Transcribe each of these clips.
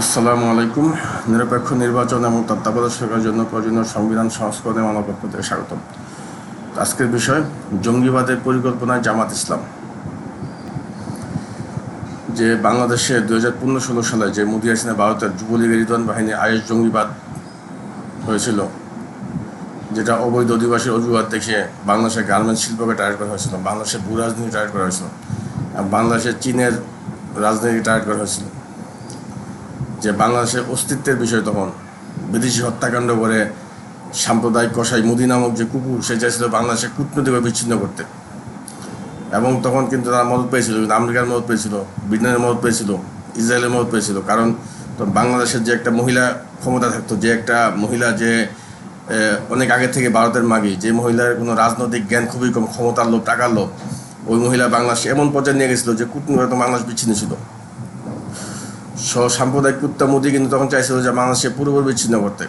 আসসালামু আলাইকুম। নিরপেক্ষ নির্বাচন এবং তত্ত্বাবধায়ক সরকারের জন্য প্রয়োজনীয় সংবিধান, সংস্করণে আমার পক্ষ থেকে স্বাগতম। আজকের বিষয়, জঙ্গিবাদের পরিকল্পনায় জামাত ইসলাম। যে বাংলাদেশে দু হাজার পনেরো ষোলো সালে যে মোদী হাসিনা ভারতের যুবলীগের রিদওয়ান বাহিনী আইএস জঙ্গিবাদ হয়েছিল, যেটা অবৈধ অধিবাসী অজুহাত দেখে বাংলাদেশের গার্মেন্টস শিল্পকে টার্গেট করা হয়েছিল, বাংলাদেশের ভূ রাজনীতি টার্গেট করা হয়েছিল বাংলাদেশের চীনের রাজনীতি টার্গেট করা হয়েছিল। যে বাংলাদেশের অস্তিত্বের বিষয় তখন বিদেশি হত্যাকাণ্ড করে সাম্প্রদায়িক কষাই মুদি নামক যে কুকুর, সে চাইছিল বাংলাদেশে কূটনৈতিকভাবে বিচ্ছিন্ন করতে। এবং তখন কিন্তু তারা মদত পেয়েছিল, কিন্তু আমেরিকার মদত পেয়েছিল, ব্রিটেনের মদত পেয়েছিল, ইসরায়েলের মদত পেয়েছিল। কারণ তো বাংলাদেশের যে একটা মহিলা ক্ষমতা থাকতো, যে একটা মহিলা যে অনেক আগে থেকে ভারতের মাগি, যে মহিলার কোনো রাজনৈতিক জ্ঞান খুবই কম, ক্ষমতার লোভ, টাকার লোভ, ওই মহিলা বাংলাদেশ এমন পর্যায়ে নিয়ে গেছিল যে কূটনৈতিক বাংলাদেশ বিচ্ছিন্ন ছিল। সাম্প্রদায়িক কুত্তা মোদি কিন্তু তখন চাইছিল যে বাংলাদেশে পুরোপুরি বিচ্ছিন্ন করতে।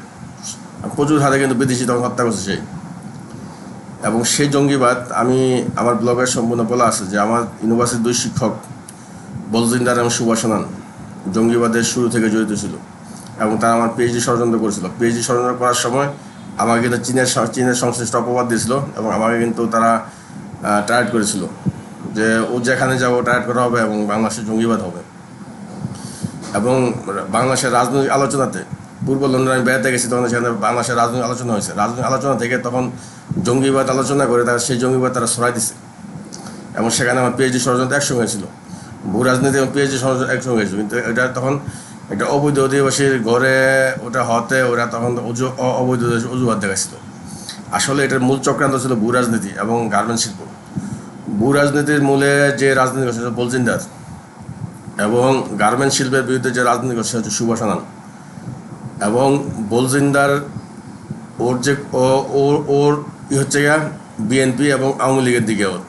প্রচুর হারে কিন্তু বিদেশি তখন হত্যা করছে সেই। এবং সেই জঙ্গিবাদ আমি আমার ব্লগের সম্পূর্ণ বলা আছে যে আমার ইউনিভার্সিটির দুই শিক্ষক বলজিন্দার এবং সুভাষনান জঙ্গিবাদের শুরু থেকে জড়িত ছিল। এবং তারা আমার পিএইচডি ষড়যন্ত্র করেছিল। পিএইচডি ষড়যন্ত্র করার সময় আমাকে কিন্তু চীনের চীনের সংশ্লিষ্ট অপবাদ দিয়েছিল এবং আমাকে কিন্তু তারা টায়ার্ড করেছিল যে ও যেখানে যাব টায়ার্ড করা হবে এবং বাংলাদেশে জঙ্গিবাদ হবে। এবং বাংলাদেশের রাজনৈতিক আলোচনাতে, পূর্ব লন্ডনে আমি বেড়াতে গেছি, তখন সেখানে বাংলাদেশের রাজনৈতিক আলোচনা হয়েছে। রাজনৈতিক আলোচনা থেকে তখন জঙ্গিবাদ আলোচনা করে তারা, সেই জঙ্গিবাদ তারা সরাই দিছে। এবং সেখানে আমার পিএইচডি ষড়যন্ত্র একসঙ্গে হয়েছিল। ভূ রাজনীতি এবং পিএইচডি ষড়যন্ত্র একসঙ্গে হয়েছিল। কিন্তু এটা তখন একটা অবৈধ অধিবাসীর ঘরে, ওটা হতে ওরা তখন অজু অবৈধ অজুহাত দেখাচ্ছিল আসলে এটার মূল চক্রান্ত ছিল ভূ রাজনীতি এবং গার্মেন্ট শিল্প। ভূ রাজনীতির মূলে যে রাজনীতি বলজিন্দার। এবং গার্মেন্ট শিল্পের বিরুদ্ধে যে রাজনীতি করছে হচ্ছে সুভাষ আনন্দ এবং বলজিন্দার ওর যে ওর ওর ই হচ্ছে গিয়া বিএনপি এবং আওয়ামী লীগের দিকে ওর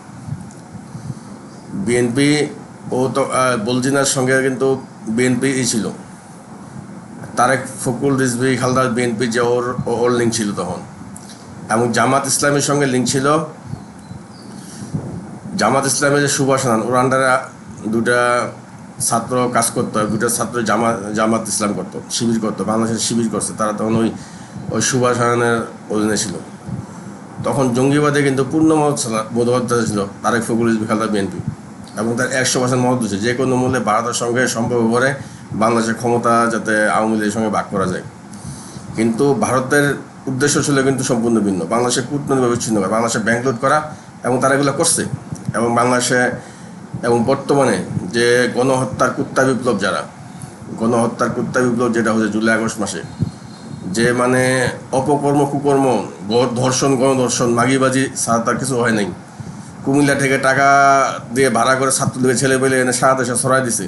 বিএনপি ও তো আহ, বলজিন্দার সঙ্গে কিন্তু বিএনপি ই ছিল। তারেক ফকুল রিজভি খালদার বিএনপি যে ওর ওর লিঙ্ক ছিল তখন। এবং জামাত ইসলামের সঙ্গে লিঙ্ক ছিল জামাত ইসলামের যে সুভাষ ওর আন্ডারে দুটা ছাত্র কাজ করতো দুটা ছাত্র জামা, জামাত ইসলাম করতো, শিবির করতো, বাংলাদেশের শিবির করছে, তারা তখন ওই ওই সুভাষ আনন্দের অধীনে ছিল। তখন জঙ্গিবাদে কিন্তু পূর্ণ মত বোধবদ্ধ ছিল তারেক ফকুল ইসবি খালদা বিএনপি এবং তার একশো পার্সেন্ট মত দিচ্ছে যে কোনো মূল্যে ভারতের সঙ্গে সম্পর্ক করে বাংলাদেশের ক্ষমতা যাতে আওয়ামী লীগের সঙ্গে ভাগ করা যায়। কিন্তু ভারতের উদ্দেশ্য ছিল কিন্তু সম্পূর্ণ ভিন্ন। বাংলাদেশে কূটনৈতিকভাবে বিচ্ছিন্ন করা বাংলাদেশে ব্যাংক লুট করা এবং তারা এগুলো করছে এবং বাংলাদেশে এবং বর্তমানে যে গণহত্যার কুত্তা বিপ্লব যারা, গণহত্যার কুত্তা বিপ্লব যেটা হচ্ছে জুলাই আগস্ট মাসে, যে মানে অপকর্ম কুকর্ম ধর্ষণ, গণধর্ষণ, মাগিবাজি ছাড়া তার কিছু হয় নাই। কুমিল্লা থেকে টাকা দিয়ে ভাড়া করে ছাত্রলীগের ছেলে পেলে এনে সারা দেশে ছড়াই দিছে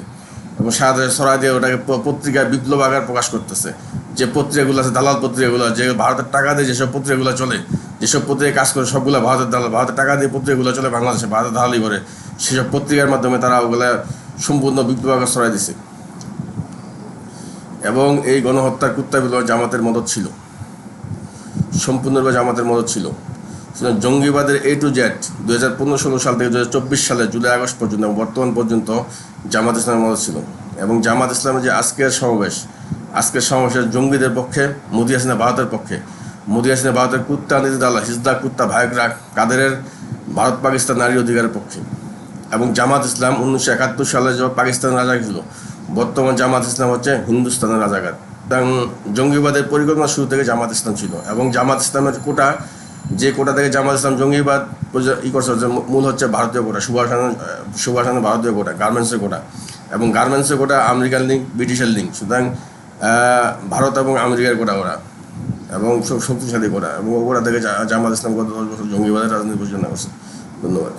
এবং সারা দেশে ছড়াই দিয়ে ওটাকে পত্রিকায় বিপ্লব আকার প্রকাশ করতেছে। যে পত্রিকাগুলো আছে, দালাল পত্রিকাগুলো, যে ভারতের টাকা দিয়ে যেসব পত্রিকাগুলো চলে, যেসব পত্রিকা কাজ করে, সবগুলো ভারতের দালাল, ভারতের টাকা দিয়ে পত্রিকাগুলো চলে বাংলাদেশে ভারতের দালালি করে, সেসব পত্রিকার মাধ্যমে তারা ওগুলা সম্পূর্ণ বিপ্লব আকার ছড়াই দিছে। এবং এই গণহত্যার কুত্তা বিপ্লব জামাতের মদত ছিল। সম্পূর্ণরূপে জামাতের মদত ছিল। জঙ্গিবাদের এ টু জেড দু হাজার পনেরো, ষোলো সাল থেকে দু হাজার চব্বিশ সালে জুলাই, আগস্ট পর্যন্ত এবং বর্তমান পর্যন্ত জামাত ইসলামের মদত ছিল। এবং জামাত ইসলামের যে আজকের সমাবেশ আজকের সমাবেশের জঙ্গিদের পক্ষে, মোদি হাসিনা ভারতের পক্ষে। মোদি হাসিনা ভারতের কুত্তা নীতি দালা হিজদা, কুত্তা ভায়করা কাদেরের ভারত পাকিস্তান নারী অধিকারের পক্ষে। এবং জামাত ইসলাম উনিশশো একাত্তর সালে যে পাকিস্তানের রাজা ছিল বর্তমান জামাত ইসলাম হচ্ছে হিন্দুস্তানের রাজাকার। এবং জঙ্গিবাদের পরিকল্পনা শুরু থেকে জামাত ইসলাম ছিল। এবং জামাত ইসলামের কোটা, যে কোটা থেকে জামাত ইসলাম জঙ্গিবাদ ই করছে মূল হচ্ছে ভারতীয় কোটা, সুভাষ সুভাষ ভারতীয় কোটা, গার্মেন্টসের কোটা। এবং গার্মেন্টসের কোটা আমেরিকান লিঙ্ক, ব্রিটিশের লিঙ্ক। সুতরাং ভারত এবং আমেরিকার কোটা ওরা এবং সব শক্তিশালী করা এবং ওরা থেকে জামাত ইসলাম গত দশ বছর জঙ্গিবাদের রাজনীতি পরিচালনা করছে ধন্যবাদ।